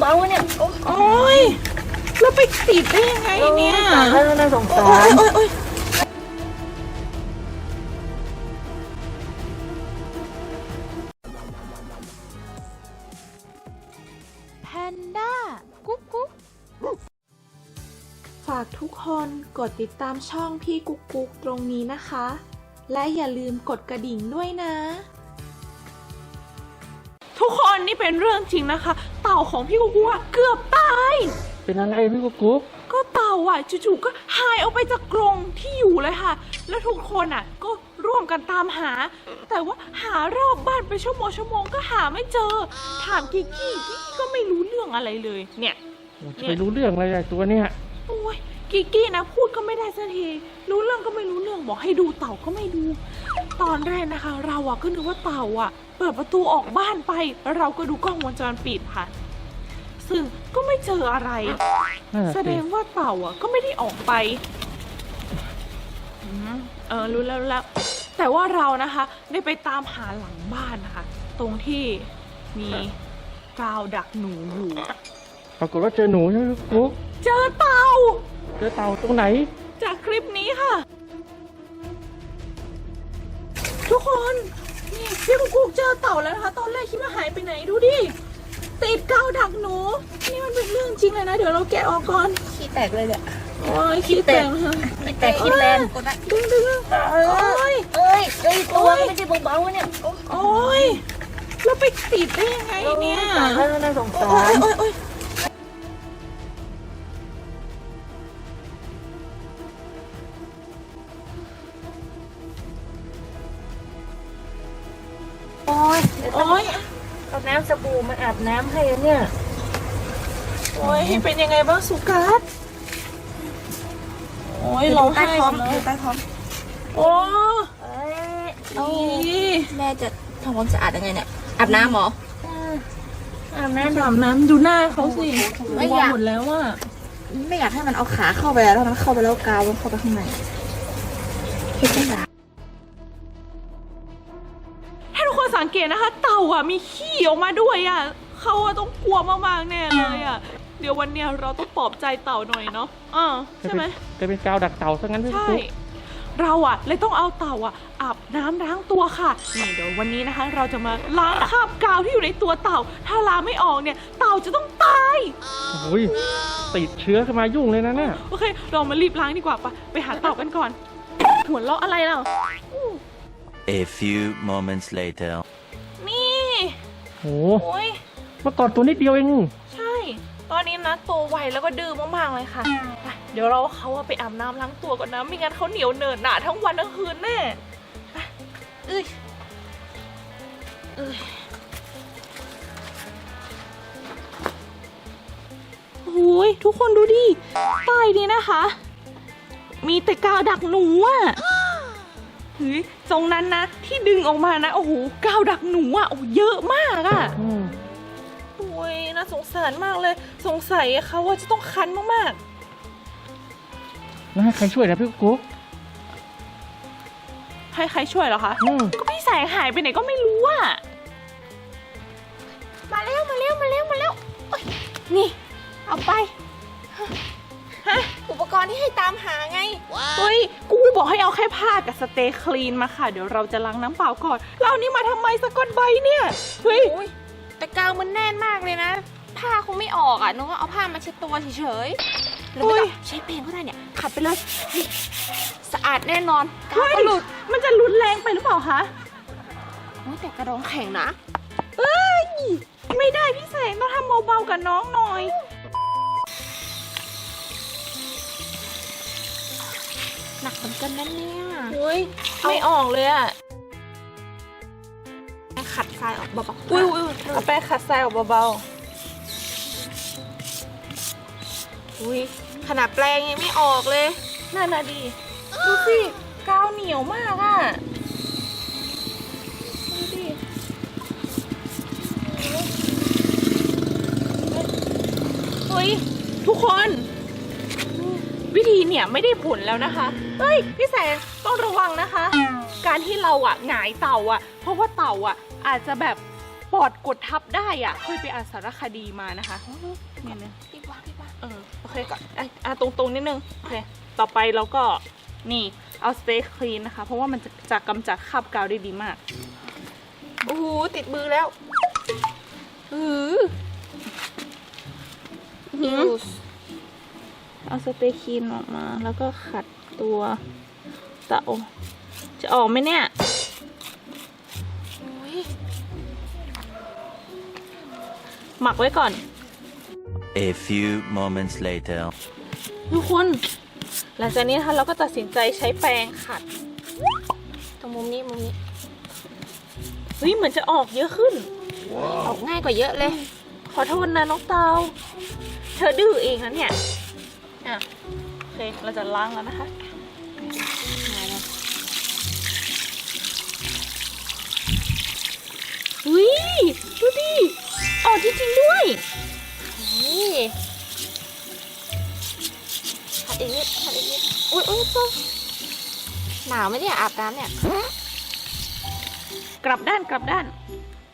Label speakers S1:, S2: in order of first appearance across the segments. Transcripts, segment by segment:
S1: เบาๆเนี่ยโอ้
S2: โอ้ยแล้วไปติดได้ยังไงเนี่ย
S1: ตายแล้วน่าสงสา
S2: โอ้
S1: ร
S2: ยโอ้ยโอ้ย
S3: แพนด้า กุ๊กกุ๊ก
S4: ฝากทุกคนกดติดตามช่องพี่กุ๊กกุ๊กตรงนี้นะคะ และอย่าลืมกดกระดิ่งด้วยนะ
S2: ทุกคนนี่เป็นเรื่องจริงนะคะ เต่าของพี่กุ๊กกุ๊กอะเกือบตาย
S5: เป็นอะไรพี่กุ๊กกุ๊ก
S2: ก็เต่าอะจู่ๆก็หายออกไปจากกรงที่อยู่เลยค่ะ แล้วทุกคนอะก็ร่วมกันตามหา แต่ว่าหารอบบ้านไปชั่วโมงชั่วโมงก็หาไม่เจอ ถามกิกกี้กิกกี้ก็ไม่รู้เรื่องอะไรเลย เนี่ย
S5: โอ้จะไปรู้เรื่องอะไรอะตัวเนี้ย
S2: โอ้ยกิกกี้นะพูดก็ไม่ได้สักทีรู้เรื่องก็ไม่รู้เรื่องบอกให้ดูเต่าก็ไม่ดู ตอนแรกนะคะ เราอะก็นึกว่าเต่าอะเปิดประตูออกบ้านไปแล้วเราก็ดูกล้องวงจรปิดค่ะ ซึ่งก็ไม่เจออะไร
S5: นั่นน่ะ
S2: แสด
S5: สิ
S2: งว่าเต่าอะก็ไม่ได้ออกไปอืมเออรู้แล้วรู้แล้ว แต่ว่าเรานะคะ ได้ไปตามหาหลังบ้านนะคะ ตรงที่มีกาวดักหนูอยู่
S5: ปรากฏว่าเจอหนูใช่ไหมพี่กุ๊ก
S2: เจอเต่า
S5: เจอเต่าตรงไหน
S2: จากคลิปนี้ค่ะ ทุกคน นี่พี่กุ๊กกุ๊กเจอเต่าแล้วนะคะ ตอนแรกคิดว่าหายไปไหนดูดิ ติดกาวดักหนู นี่มันเป็นเรื่องจริงเลยนะ เดี๋ยวเราแกะออกก่อน
S1: ขี้แตกเลยเนี่ย
S2: โอ้ยคิดแต่งนะคะ
S1: ขี้แตกขี้แรง
S2: ดึงดึงดึง
S1: เอ้ยเอ้ยเอ้ยตัวก็ไม่ใช่เบาๆเนี่ยโอ้
S2: โอ้ยแล้วไปติดได้ยังไงเนี่ย
S1: ตายแล้วน่าสงสา
S2: โอ้
S1: ร
S2: ยโอ้ยโอ้ย
S1: โอ้ย น้ำสบู่มาอาบน้ำให้เนี่ย
S2: โอ้ยเป็นยังไงบ้างสุกัสโอ้ยร้องไห้หมดเลย
S3: ใต้ท้อง
S2: โอ้
S1: เอ้ย
S2: ย
S3: แม่จะทำความสะอาดยังไงเนี่ยอาบน้ำเหรอ
S1: อาบน้
S2: อาบน้ำดูหน้าเขาสิ
S3: ไม่อยาก
S2: หมดแล้วอะ
S3: ไม่อยากให้มันเอาขาเข้าไปแล้วถ้ามันเข้าไปแล้วกาวมันเข้าไปข้างในคิดไม่ได้
S2: ให้ทุ สังเกตนะคะ เต่าอะมีขี้ออกมาด้วยอะเขาอะต้องกลัวมากๆแน่เลยอะ เดี๋ยววันเนี้ยเราต้องปลอบใจเต่าหน่อยเนาะอ่าใช่ไหม
S5: จะเป็นกาวดักเต่าซะงั้นพี่
S2: ใช่
S5: กุ๊ก
S2: เราอะเลยต้องเอาเต่าอะอาบน้ำล้างตัวค่ะนี่เดี๋ยววันนี้นะคะ เราจะมาล้างคราบกาวที่อยู่ในตัวเต่า ถ้าล้างไม่ออกเนี่ย เต่าจะต้องตาย
S5: โอ้ยติดเชื้อขึ้นมายุ่งเลยนะเนี่ย
S2: โอเค เรามารีบล้างดีกว่าปะไปหาเต่ากันก่อน หัวเราะอะไรเรา
S6: A few moments later.
S2: นี่
S5: โอ้
S2: โอ้ย
S5: เมื่อก่อนตัวนิดเดียวเอง
S2: ใช่ ตอนนี้นะโตไวแล้วก็ดื้อมากๆเลยค่ะไปเดี๋ยวเราเอาเขาอะไปอาบน้ำล้างตัวก่อนนะ ไม่งั้นเขาเหนียวเหนินหนาทั้งวันทั้งคืนแน่ไปเอ้ยเอ้ยโอ้ยทุกคนดูดิใต้นี้นะคะ มีแต่กาวดักหนูอะ เฮ้ยตรงนั้นนะ ที่ดึงออกมานะ โอ้โหกาวดักหนูอะโอ้โหเยอะมากอะ
S5: อืม
S2: โอ้ยน่าสงสารมากเลย สงสัยเขาว่าจะต้องคันมาก
S5: แล้วให้ใครช่วยนะพี่กุ๊ก
S2: ๆ ให้ใครช่วยเหรอคะ
S5: อืม
S2: ก็พี่แสงหายไปไหนก็ไม่รู้อะ
S3: มาเร็วมาเร็วมาเร็วมาเร็วโอ๊ยนี่ เอาไป
S2: ฮะ
S3: อุปกรณ์ที่ให้ตามหาไง
S2: เฮ้ย กูบอกให้เอาแค่ผ้ากับสเตย์คลีนมาค่ะ เดี๋ยวเราจะล้างน้ำเปล่าก่อนเรานี่มาทำไมสะกดใบเนี่ย เฮ้ย
S3: โอ้ยแต่กาวมันแน่นมากเลยนะ ผ้าคงไม่ออกอะนึกว่าเอาผ้ามาเช็ดตัวเฉยๆแล้วไม่ต้องใช้แปรงก็ได้เนี่ย ขัดไปเลยนี่สะอาดแน่นอนกาว
S2: เฮ้ย
S3: ก็หลุด
S2: มันจะรุนแรงไปหรือเปล่าคะ
S3: โอ้ยแต่กระดองแข็งนะ
S2: เอ้ย ไม่ได้พี่แสงต้องทำเบาๆกับน้องหน่อย
S3: หนักเหมือนกันนะเนี่ย
S2: เฮ้ยไม่ออกเลยอะ
S3: ขัดทรายออกเบาๆ
S2: อุ้ยอุ้ยเอาแป้งขัดทรายออกเบา
S3: อุ้ยขนาดแปรงยังไม่ออกเลย
S2: ๆน่าน่าดีดูสิกาวเหนียวมากอะดูดิเฮ้ยทุกคน วิธีเนี่ยไม่ได้ผลแล้วนะคะ เฮ้ยพี่แสงต้องระวังนะคะ การที่เราอะหงายเต่าอะเพราะว่าเต่าอะอาจจะแบบปอดกดทับได้อะเคยไปอ่านสารคดีมานะคะเนี่ยนะ
S3: รีบวางรีบวาง
S2: เออโอเคก่อนอะอะตรงๆนิดนึงโอเคต่อไปเราก็นี่เอาสเตย์คลีนนะคะ เพราะว่ามันจะจะกำจัดคราบกาวได้ดีมาก
S3: โอ้โหติดมือแล้วอือ
S2: หืม เอาสเตย์คลีนออกมา แล้วก็ขัดตัวเตาจะออกไหมเนี่ย
S3: อุ้ย
S2: หมักไว้ก่อน
S6: A few moments later.
S2: ทุกคน หลังจากนี้นะคะเราก็ตัดสินใจใช้แปรงขัด
S3: ตรงมุมนี้มุมนี้
S2: เฮ้ยเหมือนจะออกเยอะขึ้น
S3: ออกง่ายกว่าเยอะเลย
S2: ขอโทษนะน้องเตา เธอดื้อเองนะเนี่ย อะโอเคเราจะล้างแล้วนะคะอุ้ยดูดิออกจริงๆด้วย
S3: นี่ขัดอีกนิดขัดอีกนิดอุ้ยอุ้ยตัวหนาวไหมเนี่ยอาบน้ำเนี่ย
S2: กลับด้านกลับด้าน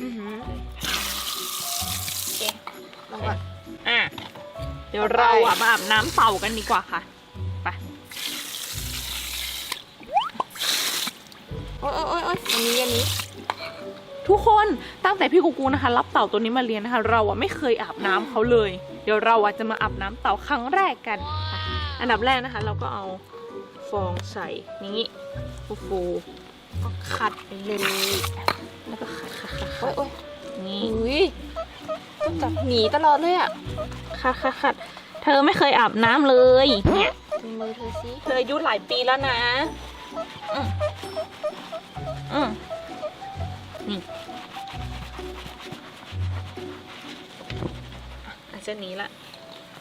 S3: อือหือโอเคลงก่อน
S2: อะ เดี๋ยวเราอะมาอาบน้ำเต่ากันดีกว่าค่ะ ไป
S3: โอ้ยโอ้ยโอ้ยโอ้ยอันนี้อันนี้
S2: ทุกคนตั้งแต่พี่กูกูนะคะ รับเต่าตัวนี้มาเลี้ยงนะคะ เราอะไม่เคยอาบน้ำเขาเลย เดี๋ยวเราอะจะมาอาบน้ำเต่าครั้งแรกกันค่ะอันดับแรกนะคะ เราก็เอาฟองใส่นี้ฟูฟู
S3: ก็ขัดไปเลย
S2: ๆแล้วก็ขัดขัดขัด
S3: โอ้
S2: ขั
S3: ย
S2: ด
S3: โอ้ย
S2: นี่
S3: อุ้ยต้อง จับหนีตลอดเลยอะ
S2: ขัดขัดขัดเธอไม่เคยอาบน้ำเลยเนี่ย
S3: ดูมือเธอสิ
S2: เธออายุหลายปีแล้วนะอืมอืมนี่อาจจะหนีละ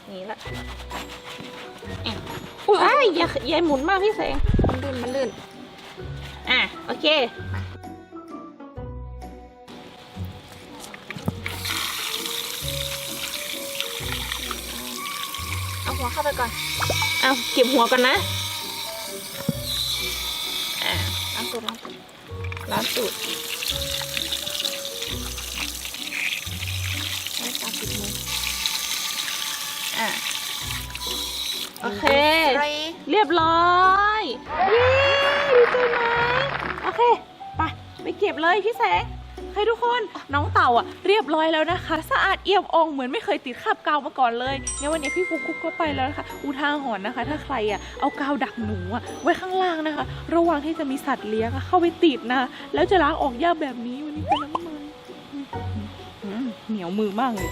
S2: หนีละอะอุ้ยอ้ายอย่าอย่าหมุนมากพี่แสง
S3: มันลื่นมันลื่น
S2: อะโอเค
S3: หัวเข้าไปก่อน
S2: เอาเก็บหัวกันนะ อะ
S3: ล้างตูดล้างตูด
S2: ล้างสูตร
S3: ไม่ตาปิดมือ
S2: อะโอเค
S3: ไร
S2: เรียบร้อยเย้ดีใจไหมโอเค ไป ไปเก็บเลยพี่แสง ให้ยทุกคนน้องเต่าอะเรียบร้อยแล้วนะคะ สะอาดเอี่ยมอ่องเหมือนไม่เคยติดคราบกาวมาก่อนเลยเนี่ยวันนี้พี่ฟุกคุกก็ไปแล้วนะคะอุทาหรณ์นะคะ ถ้าใครอะเอากาวดักหนูอะไว้ข้างล่างนะคะ ระวังที่จะมีสัตว์เลี้ยงอะเข้าไปติดนะ แล้วจะล้างออกยากแบบนี้วันนี้เป็นน้ำมันเหนียวมือมากเลย